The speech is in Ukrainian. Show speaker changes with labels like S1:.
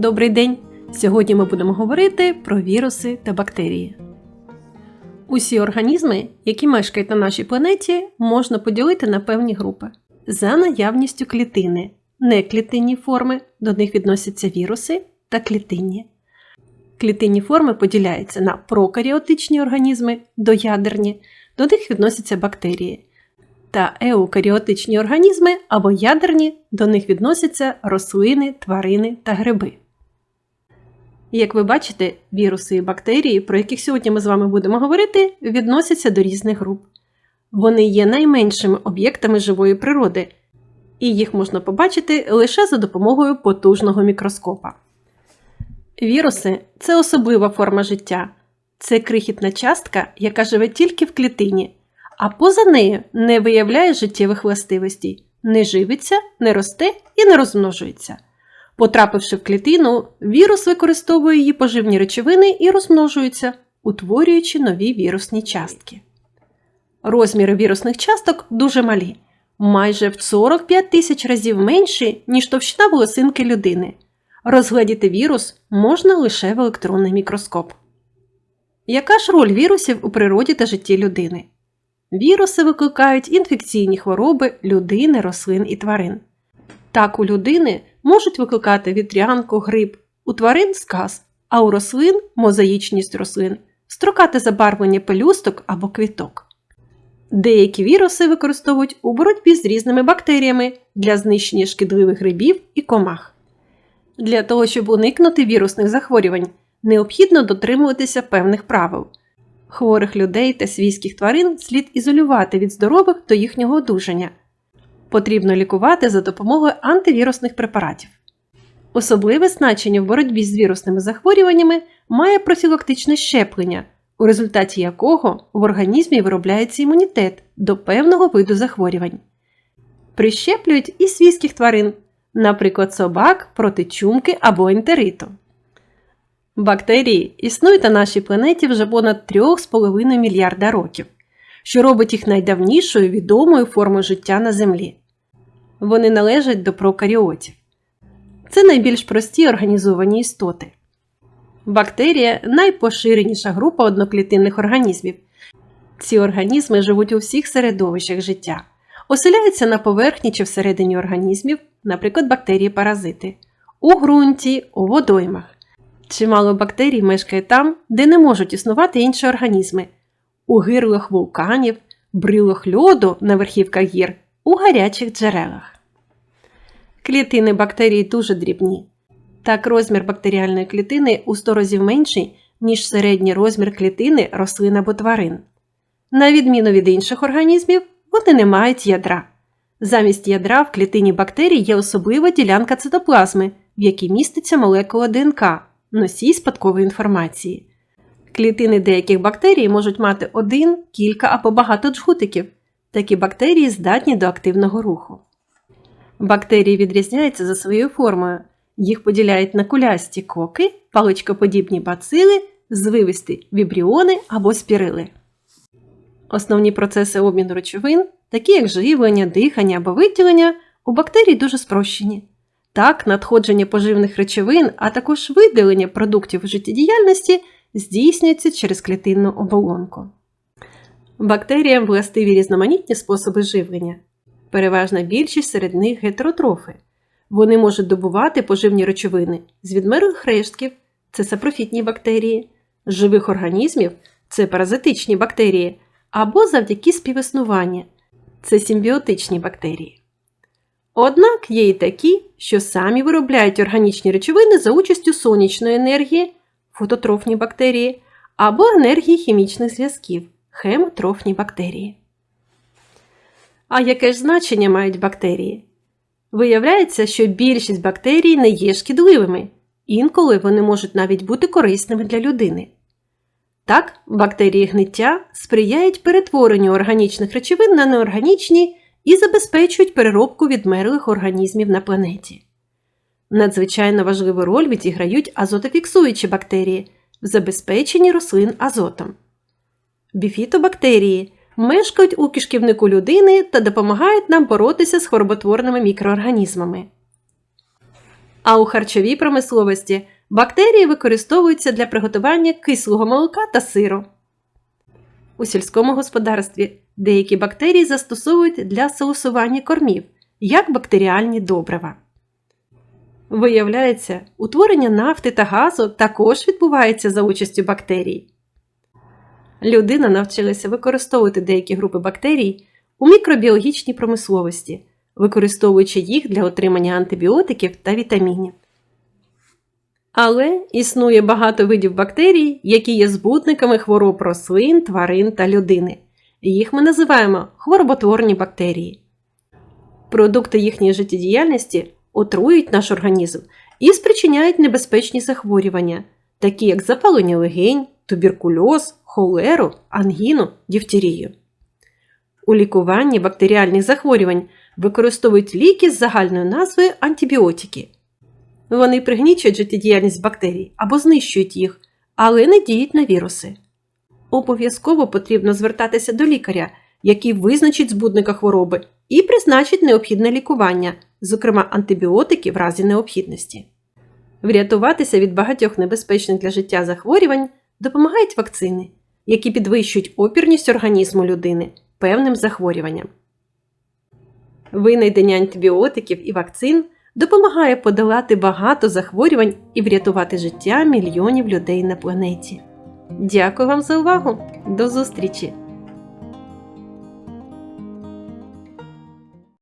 S1: Добрий день! Сьогодні ми будемо говорити про віруси та бактерії. Усі організми, які мешкають на нашій планеті, можна поділити на певні групи за наявністю клітини, неклітинні форми, до них відносяться віруси та клітинні. Клітинні форми поділяються на прокаріотичні організми, доядерні, до них відносяться бактерії, та еукаріотичні організми або ядерні, до них відносяться рослини, тварини та гриби. Як ви бачите, віруси і бактерії, про яких сьогодні ми з вами будемо говорити, відносяться до різних груп. Вони є найменшими об'єктами живої природи, і їх можна побачити лише за допомогою потужного мікроскопа. Віруси це особлива форма життя. Це крихітна частка, яка живе тільки в клітині, а поза нею не виявляє життєвих властивостей, не живиться, не росте і не розмножується. Потрапивши в клітину, вірус використовує її поживні речовини і розмножується, утворюючи нові вірусні частки. Розміри вірусних часток дуже малі, майже в 45 тисяч разів менші, ніж товщина волосинки людини. Розгледіти вірус можна лише в електронний мікроскоп. Яка ж роль вірусів у природі та житті людини? Віруси викликають інфекційні хвороби людини, рослин і тварин. Так, у людини можуть викликати вітрянку, грип, у тварин сказ, а у рослин мозаїчність рослин, строкате забарвлення пелюсток або квіток. Деякі віруси використовують у боротьбі з різними бактеріями для знищення шкідливих грибів і комах. Для того, щоб уникнути вірусних захворювань, необхідно дотримуватися певних правил. Хворих людей та свійських тварин слід ізолювати від здорових до їхнього одужання. Потрібно лікувати за допомогою антивірусних препаратів. Особливе значення в боротьбі з вірусними захворюваннями має профілактичне щеплення, у результаті якого в організмі виробляється імунітет до певного виду захворювань. Прищеплюють і свійських тварин, наприклад, собак проти чумки або ентериту. Бактерії існують на нашій планеті вже понад 3,5 мільярда років, що робить їх найдавнішою відомою формою життя на Землі. Вони належать до прокаріотів. Це найбільш прості організовані істоти. Бактерія найпоширеніша група одноклітинних організмів. Ці організми живуть у всіх середовищах життя, оселяються на поверхні чи всередині організмів, наприклад, бактерії-паразити, у ґрунті, у водоймах. Чимало бактерій мешкає там, де не можуть існувати інші організми у гирлах вулканів, брилах льоду на верхівках гір, у гарячих джерелах. Клітини бактерій дуже дрібні. Так, розмір бактеріальної клітини у 100 разів менший, ніж середній розмір клітини рослин або тварин. На відміну від інших організмів, вони не мають ядра. Замість ядра в клітині бактерій є особлива ділянка цитоплазми, в якій міститься молекула ДНК, носій спадкової інформації. Клітини деяких бактерій можуть мати один, кілька або багато джгутиків. Такі бактерії здатні до активного руху. Бактерії відрізняються за своєю формою. Їх поділяють на кулясті коки, паличкоподібні бацили, звивисті вібріони або спірили. Основні процеси обміну речовин, такі як живлення, дихання або виділення, у бактерій дуже спрощені. Так, надходження поживних речовин, а також виділення продуктів життєдіяльності здійснюється через клітинну оболонку. Бактеріям властиві різноманітні способи живлення. Переважна більшість серед них гетеротрофи. Вони можуть добувати поживні речовини з відмерлих рештків це сапрофітні бактерії, з живих організмів це паразитичні бактерії, або завдяки співіснування це симбіотичні бактерії. Однак є і такі, що самі виробляють органічні речовини за участю сонячної енергії, фототрофні бактерії, або енергії хімічних зв'язків хемотрофні бактерії. А яке ж значення мають бактерії? Виявляється, що більшість бактерій не є шкідливими, інколи вони можуть навіть бути корисними для людини. Так, бактерії гниття сприяють перетворенню органічних речовин на неорганічні і забезпечують переробку відмерлих організмів на планеті. Надзвичайно важливу роль відіграють азотофіксуючі бактерії в забезпеченні рослин азотом. Біфітобактерії мешкають у кишківнику людини та допомагають нам боротися з хвороботворними мікроорганізмами. А у харчовій промисловості бактерії використовуються для приготування кислого молока та сиру. У сільському господарстві деякі бактерії застосовують для соусування кормів, як бактеріальні добрива. Виявляється, утворення нафти та газу також відбувається за участю бактерій. Людина навчилася використовувати деякі групи бактерій у мікробіологічній промисловості, використовуючи їх для отримання антибіотиків та вітамінів. Але існує багато видів бактерій, які є збутниками хвороб рослин, тварин та людини. Їх ми називаємо хвороботворні бактерії. Продукти їхньої життєдіяльності отруюють наш організм і спричиняють небезпечні захворювання, такі як запалення легень, туберкульоз, холеру, ангіну, дифтерію. У лікуванні бактеріальних захворювань використовують ліки з загальною назвою антибіотики. Вони пригнічують життєдіяльність бактерій або знищують їх, але не діють на віруси. Обов'язково потрібно звертатися до лікаря, який визначить збудника хвороби і призначить необхідне лікування, зокрема антибіотики в разі необхідності. Врятуватися від багатьох небезпечних для життя захворювань допомагають вакцини, які підвищують опірність організму людини певним захворюванням. Винайдення антибіотиків і вакцин допомагає подолати багато захворювань і врятувати життя мільйонів людей на планеті. Дякую вам за увагу! До зустрічі!